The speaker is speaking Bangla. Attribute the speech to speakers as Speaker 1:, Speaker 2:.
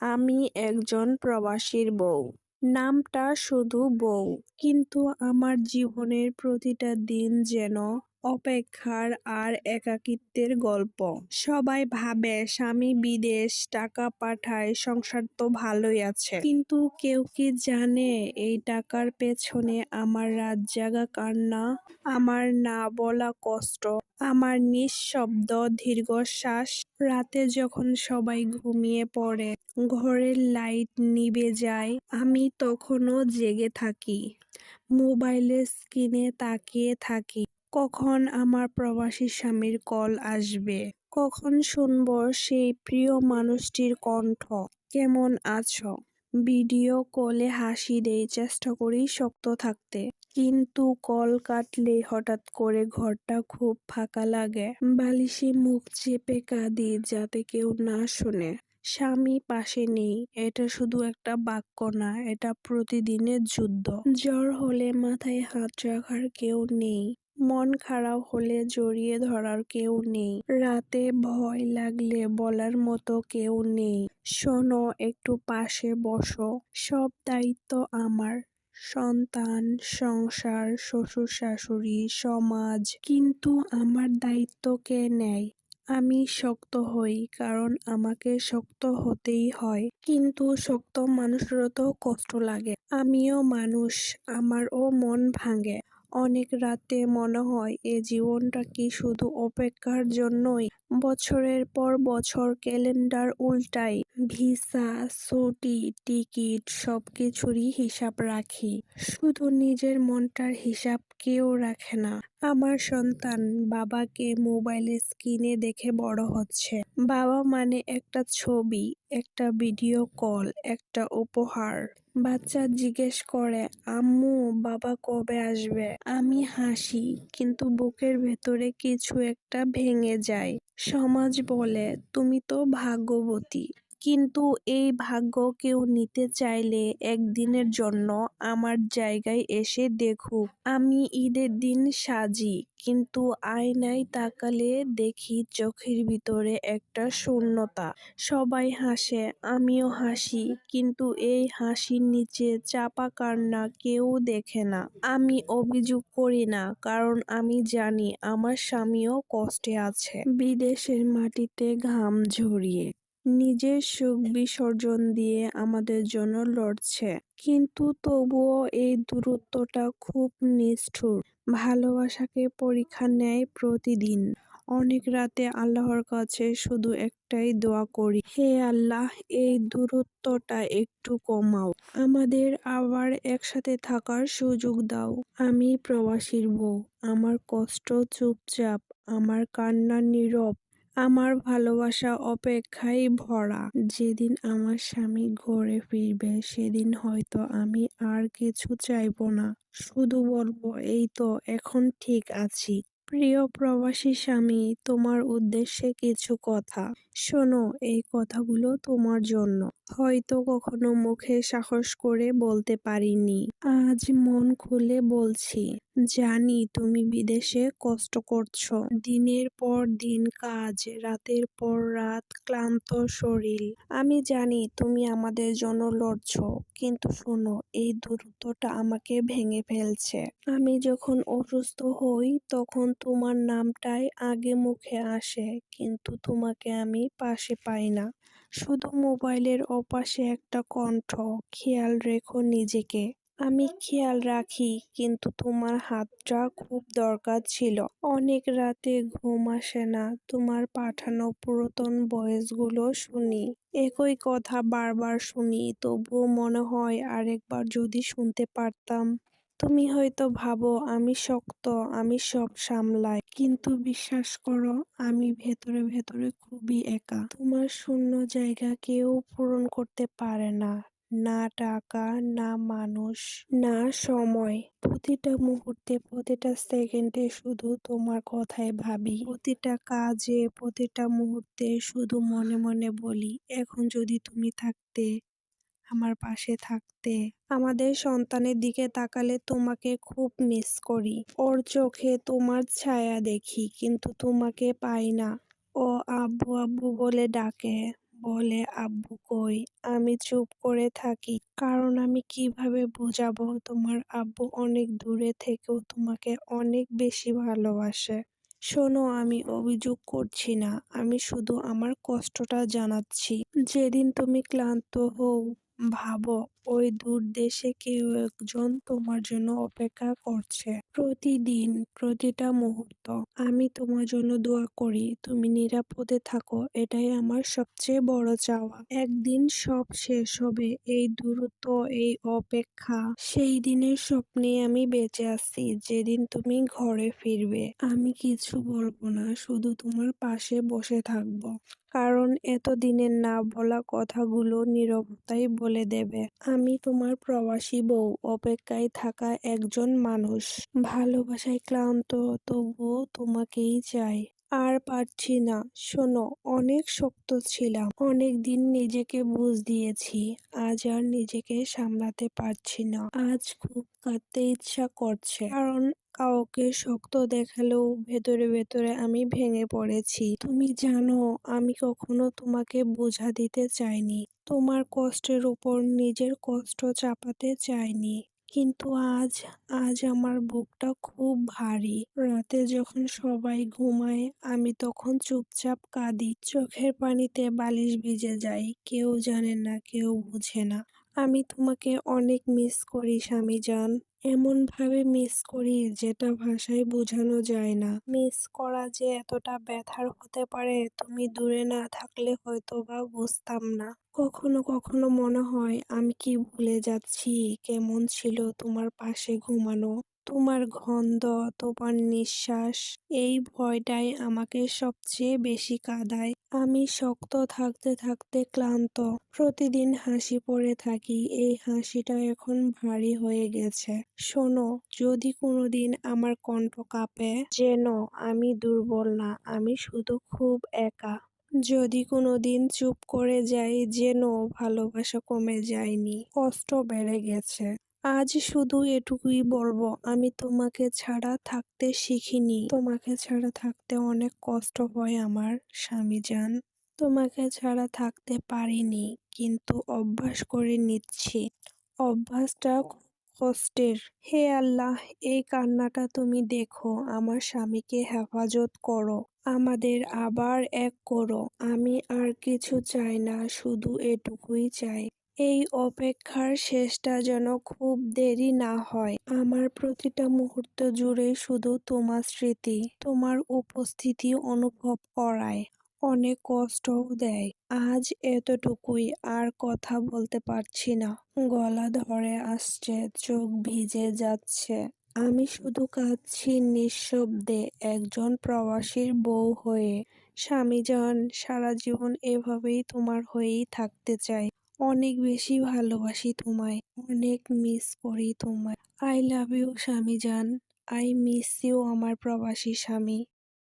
Speaker 1: আমি একজন প্রবাসীর বউ। নামটা শুধু বউ, কিন্তু আমার জীবনের প্রতিটা দিন যেন অপেক্ষার আর একাকিত্বের গল্প। সবাই ভাবে স্বামী বিদেশ, টাকা পাঠায়, সংসার তো ভালোই আছে। কিন্তু কেউ কি জানে এই টাকার পেছনে আমার রাত জাগা কান্না, আমার না বলা কষ্ট, আমার নিঃশব্দ দীর্ঘশ্বাস। রাতে যখন সবাই ঘুমিয়ে পড়ে, ঘরের লাইট নিভে যায়, আমি তখনও জেগে থাকি। মোবাইলের স্ক্রিনে তাকিয়ে থাকি। কখন আমার প্রবাসী স্বামীর কল আসবে? কখন শুনব সেই প্রিয় মানুষটির কণ্ঠ? কেমন আছো? ভিডিও কলে হাসি দেই, চেষ্টা করি শক্ত থাকতে। কিন্তু কল কাটলে হঠাৎ করে ঘরটা খুব ফাঁকা লাগে। বালিশে মুখ চেপে কাঁদি যাতে কেউ না শোনে। স্বামী পাশে নেই, এটা শুধু একটা বাক্য না, এটা প্রতিদিনের যুদ্ধ। জ্বর হলে মাথায় হাত রাখার কেউ নেই। মন খারাপ হলে জড়িয়ে ধরার কেউ নেই। রাতে ভয় লাগলে বলার মতো কেউ নেই, শোনো একটু পাশে বসো। সব দায়িত্ব আমার। সন্তান, সংসার, শ্বশুর শাশুড়ি, সমাজ। কিন্তু আমার দায়িত্ব কে নেয়? আমি শক্ত হই, কারণ আমাকে শক্ত হতেই হয়। কিন্তু শক্ত মানুষেরও তো কষ্ট লাগে। আমিও মানুষ, আমারও মন ভাঙে। অনেক রাতে মনে হয় এ জীবনটা কি শুধু অপেক্ষার জন্যই? বছরের পর বছর ক্যালেন্ডার উল্টাই, ভিসা, ছুটি, টিকিট সবকিছুরই হিসাব রাখি। শুধু নিজের মনটার হিসাব কেউ রাখে না। আমার সন্তান বাবাকে মোবাইলের স্ক্রিনে দেখে বড় হচ্ছে। বাবা মানে একটা ছবি, একটা ভিডিও কল, একটা উপহার। বাচ্চা জিজ্ঞেস করে, আম্মু বাবা কবে আসবে? আমি হাসি, কিন্তু বুকের ভেতরে কিছু একটা ভেঙে যায়। সমাজ বলে, তুমি তো ভাগ্যবতী। কিন্তু এই ভাগ্য কেউ নিতে চাইলে একদিনের জন্য আমার জায়গায় এসে দেখুক। আমি ঈদের দিন সাজি, কিন্তু আয়নায় তাকালে দেখি চোখের ভিতরে একটা শূন্যতা। সবাই হাসে, আমিও হাসি, কিন্তু এই হাসির নিচে চাপা কান্না কেউ দেখে না। আমি অভিযোগ করি না, কারণ আমি জানি আমার স্বামীও কষ্টে আছে। বিদেশের মাটিতে ঘাম ঝরিয়ে, নিজের সুখ বিসর্জন দিয়ে আমাদের জন্য লড়ছে। কিন্তু তবুও এই দূরত্বটা খুব নিষ্ঠুর। ভালোবাসাকে পরীক্ষা নেয় প্রতিদিন। অনেক রাতে আল্লাহর কাছে শুধু একটাই দোয়া করি, হে আল্লাহ এই দূরত্বটা একটু কমাও। আমাদের আবার একসাথে থাকার সুযোগ দাও। আমি প্রবাসীর বউ, আমার কষ্ট চুপচাপ, আমার কান্না নীরব, আমার ভালোবাসা অপেক্ষায় ভরা। যেদিন আমার স্বামী ঘরে ফিরবে, সেদিন হয়তো আমি আর কিছু চাইব না। শুধু বলব, এই তো, এখন ঠিক আছি। প্রিয় প্রবাসী স্বামী, তোমার উদ্দেশ্যে কিছু কথা। শোনো এই কথাগুলো তোমার জন্য। হয়তো কখনো মুখে সাহস করে বলতে পারিনি। আজ মন খুলে বলছি। জানি তুমি বিদেশে কষ্ট করছ। দিনের পর দিন কাজ, রাতের পর রাত ক্লান্ত শরীর। আমি জানি তুমি আমাদের জন্য লড়ছো। কিন্তু শোনো এই দূরত্বটা আমাকে ভেঙে ফেলছে। আমি যখন অসুস্থ হই তখন তোমার নামটাই আগে মুখে আসে, কিন্তু তোমাকে আমি পাশে পাই না। শুধু মোবাইলের ওপাশে একটা কণ্ঠ, খেয়াল রেখো নিজেকে। আমি খেয়াল রাখি, কিন্তু তোমার হাতটা খুব দরকার ছিল। অনেক রাতে ঘুম আসে না, তোমার পাঠানো পুরাতন ভয়েসগুলো শুনি। একই কথা বারবার শুনি, তবুও মনে হয় আরেকবার যদি শুনতে পারতাম। তুমি হয়তো ভাবো আমি শক্ত, আমি সব সামলাই। কিন্তু বিশ্বাস করো, আমি ভেতরে ভেতরে খুবই একা। তোমার শূন্য জায়গা কেউ পূরণ করতে পারে না। না টাকা, না মানুষ, না সময়। প্রতিটা মুহূর্তে, প্রতিটা সেকেন্ডে শুধু তোমার কথাই ভাবি। প্রতিটা কাজে, প্রতিটা মুহূর্তে শুধু মনে মনে বলি, এখন যদি তুমি থাকতে, আমার পাশে থাকতে। আমাদের সন্তানের দিকে তাকালে তোমাকে খুব মিস করি। ওর চোখে তোমার ছায়া দেখি, কিন্তু তোমাকে পাই না। ও আব্বু আব্বু বলে ডাকে, বলে আব্বু কই আমি চুপ করে থাকি কারণ আমি কীভাবে বোঝাবো তোমার আব্বু অনেক দূরে থেকেও তোমাকে অনেক বেশি ভালোবাসে শোনো আমি অভিযোগ করছি না আমি শুধু আমার কষ্টটা জানাচ্ছি যেদিন তুমি ক্লান্ত হও ভাবো, ওই দূর দেশে কেউ একজন তোমার জন্য অপেক্ষা করছে। প্রতিদিন প্রতিটা মুহূর্ত। আমি তোমার জন্য দোয়া করি, তুমি নিরাপদে থাকো, এটাই আমার সবচেয়ে বড় চাওয়া। একদিন সব শেষ হবে, এই দূরত্ব, এই অপেক্ষা। সেই দিনের স্বপ্নে আমি বেঁচে আছি, যেদিন তুমি ঘরে ফিরবে। আমি কিছু বলব না, শুধু তোমার পাশে বসে থাকব। কারণ এতদিনের না বলা কথাগুলো নীরবতাই বলে দেবে। আমি তোমার প্রবাসী বউ, অপেক্ষায় থাকা একজন মানুষ। ভালোবাসায় ক্লান্ত, তবুও তোমাকেই চাই। আর পারছি না। শোনো, অনেক শক্ত ছিলাম। অনেক দিন নিজেকে বুঝ দিয়েছি। আজ আর নিজেকে সামলাতে পারছি না। আজ খুব কাঁদতে ইচ্ছা করছে। কারণ কাউকে শক্ত দেখালেও ভেতরে ভেতরে আমি ভেঙে পড়েছি। তুমি জানো, আমি কখনো তোমাকে বোঝা দিতে চাইনি। তোমার কষ্টের উপর নিজের কষ্ট চাপাতে চাইনি। কিন্তু আজ আজ আমার বুকটা খুব ভারী। রাতে যখন সবাই ঘুমায়, আমি তখন চুপচাপ কাঁদি। চোখের পানিতে বালিশ ভিজে যায়। কেউ জানে না, কেউ বুঝে না। আমি তোমাকে অনেক মিস করি, স্বামী যান এমন ভাবে মিস করি যেটা ভাষায় বোঝানো যায় না। মিস করা যে এতটা ব্যথার হতে পারে, তুমি দূরে না থাকলে হয়তো বা বুঝতাম না। কখনো কখনো মনে হয়, আমি কি ভুলে যাচ্ছি? কেমন ছিল তোমার পাশে ঘুমানো? তোমার গন্ধ, তোমার নিঃশ্বাস, এই ভয়টাই আমাকে সবচেয়ে বেশি কাঁদায়। আমি শক্ত থাকতে থাকতে ক্লান্ত। প্রতিদিন হাসি পড়ে থাকি। এই হাসিটা এখন ভারী হয়ে গেছে। শোনো, যদি কোনোদিন আমার কণ্ঠ কাঁপে, যেন আমি দুর্বল না, আমি শুধু খুব একা। যদি কোনোদিন চুপ করে যাই যেন ভালোবাসা কমে যায়নি, কষ্ট বেড়ে গেছে। আজ শুধু এটুকুই বলব, আমি তোমাকে ছাড়া থাকতে শিখিনি। তোমাকে ছাড়া থাকতে অনেক কষ্ট হয় আমার, স্বামী যান তোমাকে ছাড়া থাকতে পারিনি, কিন্তু অভ্যাস করে নিচ্ছি। অভ্যাসটা কষ্টের। হে আল্লাহ, এই কান্নাটা তুমি দেখো, আমার স্বামীকে হেফাজত করো, আমাদের আবার এক করো। আমি আর কিছু চাই না, শুধু এটুকুই চাই। এই অপেক্ষার শেষটা যেন খুব দেরি না হয়। আমার প্রতিটা মুহূর্ত জুড়ে শুধু তোমার স্মৃতি, তোমার উপস্থিতি অনুভব করায়। অনেক কষ্টও দেয়। আজ এতটুকুই, আর কথা বলতে পারছি না। গলা ধরে আসছে, চোখ ভিজে যাচ্ছে। আমি শুধু কাঁদছি নিঃশব্দে একজন প্রবাসীর বউ হয়ে। স্বামীজান, সারা জীবন এভাবেই তোমার হয়েই থাকতে চাই। অনেক বেশি ভালোবাসি তোমায়, অনেক মিস করি তোমায়। আই লাভ ইউ স্বামীজান। আই মিস ইউ আমার প্রবাসী স্বামী।